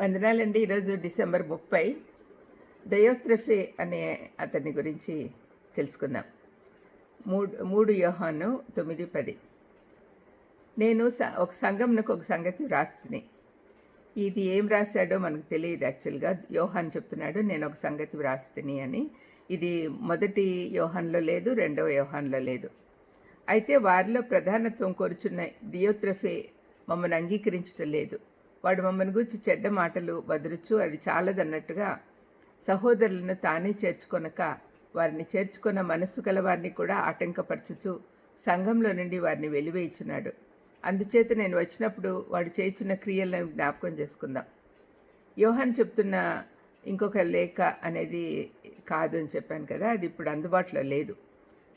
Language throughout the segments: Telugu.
వందనాలండి. ఈరోజు డిసెంబర్ ముప్పై. దయోత్రఫే అనే అతని గురించి తెలుసుకుందాం. మూడు మూడు యోహాను తొమ్మిది పది. నేను స- ఒక సంఘంనకు ఒక సంగతి వ్రాస్తుంది ఇది ఏం రాశాడో మనకు తెలియదు యాక్చువల్గా. యోహాన్ చెప్తున్నాడు నేను ఒక సంగతి వ్రాస్తుని అని. ఇది మొదటి యోహాన్లో లేదు రెండవ యోహాన్లో లేదు. అయితే వారిలో ప్రధానత్వం కోరుచున్న దియోత్రఫే మమ్మల్ని అంగీకరించటం లేదు. వాడు మమ్మల్ని గురించి చెడ్డ మాటలు వదరుచు అది చాలదన్నట్టుగా సహోదరులను తానే చేర్చుకొనక వారిని చేర్చుకున్న మనస్సు గల వారిని కూడా ఆటంకపరచుచు సంఘంలో నుండి వారిని వెలివేయించున్నాడు. అందుచేత నేను వచ్చినప్పుడు వాడు చేయించిన క్రియలను జ్ఞాపకం చేసుకుందాం. యోహాన్ చెప్తున్న ఇంకొక లేఖ అనేది కాదు అని చెప్పాను కదా అది ఇప్పుడు అందుబాటులో లేదు.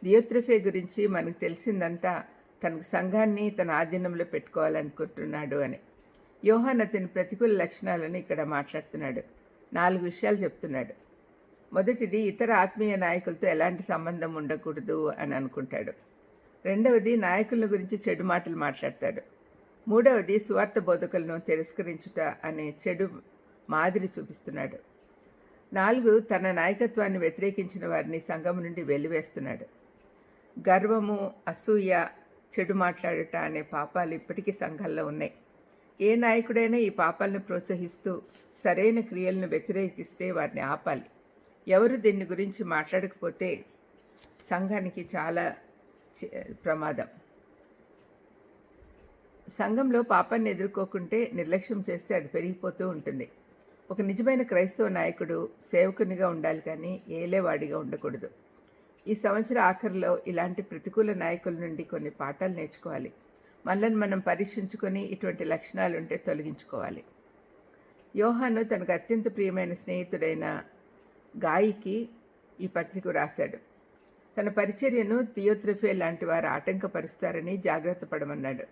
దియోత్రఫే గురించి మనకు తెలిసిందంతా తనకు సంఘాన్ని తన ఆధీనంలో పెట్టుకోవాలనుకుంటున్నాడు అని. యోహాన్ అతని ప్రతికూల లక్షణాలను ఇక్కడ మాట్లాడుతున్నాడు. నాలుగు విషయాలు చెప్తున్నాడు. మొదటిది ఇతర ఆత్మీయ నాయకులతో ఎలాంటి సంబంధం ఉండకూడదు అని అనుకుంటాడు. రెండవది నాయకుల గురించి చెడు మాటలు మాట్లాడతాడు. మూడవది స్వార్థ బోధకులను తిరస్కరించుట అనే చెడు మాదిరి చూపిస్తున్నాడు. నాలుగు తన నాయకత్వాన్ని వ్యతిరేకించిన వారిని సంఘం నుండి వెలివేస్తున్నాడు. గర్వము అసూయ చెడు మాట్లాడుట అనే పాపాలు ఇప్పటికీ సంఘాల్లో ఉన్నాయి. ఏ నాయకుడైనా ఈ పాపాలను ప్రోత్సహిస్తూ సరైన క్రియలను వ్యతిరేకిస్తే వారిని ఆపాలి. ఎవరు దీన్ని గురించి మాట్లాడకపోతే సంఘానికి చాలా ప్రమాదం. సంఘంలో పాపాన్ని ఎదుర్కోకుంటే నిర్లక్ష్యం చేస్తే అది పెరిగిపోతూ ఉంటుంది. ఒక నిజమైన క్రైస్తవ నాయకుడు సేవకునిగా ఉండాలి కానీ ఏలేవాడిగా ఉండకూడదు. ఈ సంవత్సర ఆఖరిలో ఇలాంటి ప్రతికూల నాయకుల నుండి కొన్ని పాఠాలు నేర్చుకోవాలి. మనల్ని మనం పరీక్షించుకొని ఇటువంటి లక్షణాలు ఉంటే తొలగించుకోవాలి. యోహాను తనకు అత్యంత ప్రియమైన స్నేహితుడైన గాయికి ఈ పత్రిక రాశాడు తన పరిచర్యను థియోత్రఫే లాంటి వారు ఆటంకపరుస్తారని జాగ్రత్త పడమన్నాడు.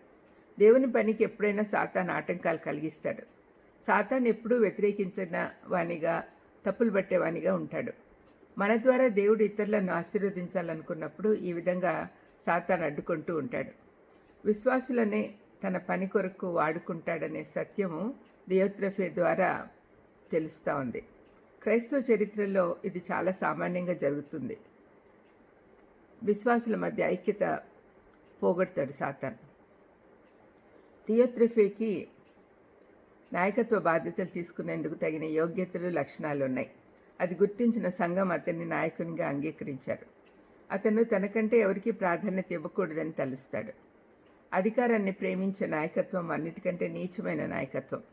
దేవుని పనికి ఎప్పుడైనా సాతాన్ ఆటంకాలు కలిగిస్తాడు. సాతాన్ ఎప్పుడూ వ్యతిరేకించిన వానిగా తప్పులు పట్టేవానిగా ఉంటాడు. మన ద్వారా దేవుడు ఇతరులను ఆశీర్వదించాలనుకున్నప్పుడు ఈ విధంగా సాతాన్ అడ్డుకుంటూ ఉంటాడు. విశ్వాసులనే తన పని కొరకు వాడుకుంటాడనే సత్యము దియోత్రఫే ద్వారా తెలుస్తూ ఉంది. క్రైస్తవ చరిత్రలో ఇది చాలా సామాన్యంగా జరుగుతుంది. విశ్వాసుల మధ్య ఐక్యత పోగొడతాడు సాతాన్. థియోత్రఫేకి నాయకత్వ బాధ్యతలు తీసుకునేందుకు తగిన యోగ్యతలు లక్షణాలు ఉన్నాయి. అది గుర్తించిన సంఘం అతన్ని నాయకునిగా అంగీకరించారు. అతను తనకంటే ఎవరికీ ప్రాధాన్యత ఇవ్వకూడదని తలుస్తాడు. అధికారాన్ని ప్రేమించే నాయకత్వం అన్నిటికంటే నీచమైన నాయకత్వం.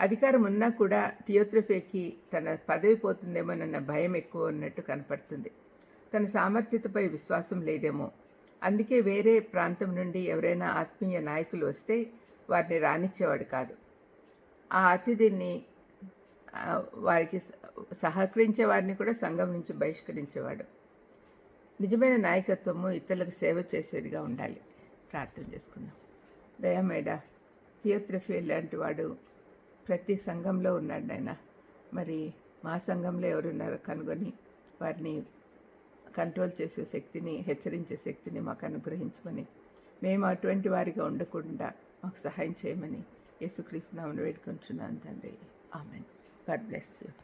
అధికారం ఉన్నా కూడా థియోత్రఫేకి తన పదవి పోతుందేమోనన్న భయం ఎక్కువ ఉన్నట్టు కనపడుతుంది. తన సామర్థ్యతపై విశ్వాసం లేదేమో. అందుకే వేరే ప్రాంతం నుండి ఎవరైనా ఆత్మీయ నాయకులు వస్తే వారిని రానిచ్చేవాడు కాదు. ఆ అతిథిని వారికి సహకరించే వారిని కూడా సంఘం నుంచి బహిష్కరించేవాడు. నిజమైన నాయకత్వము ఇతరులకు సేవ చేసేదిగా ఉండాలి. ప్రార్థన చేసుకుందాం. దయమేడ థియోత్రఫీ లాంటి వాడు ప్రతి సంఘంలో ఉన్నాడు ఆయన మరి మా సంఘంలో ఎవరున్నారో కనుగొని వారిని కంట్రోల్ చేసే శక్తిని హెచ్చరించే శక్తిని మాకు అనుగ్రహించమని మేము అటువంటి వారిగా ఉండకుండా మాకు సహాయం చేయమని యేసుక్రీస్తునామను వేడుకొంచున్నాను తండ్రి. ఆమెన్. God bless you.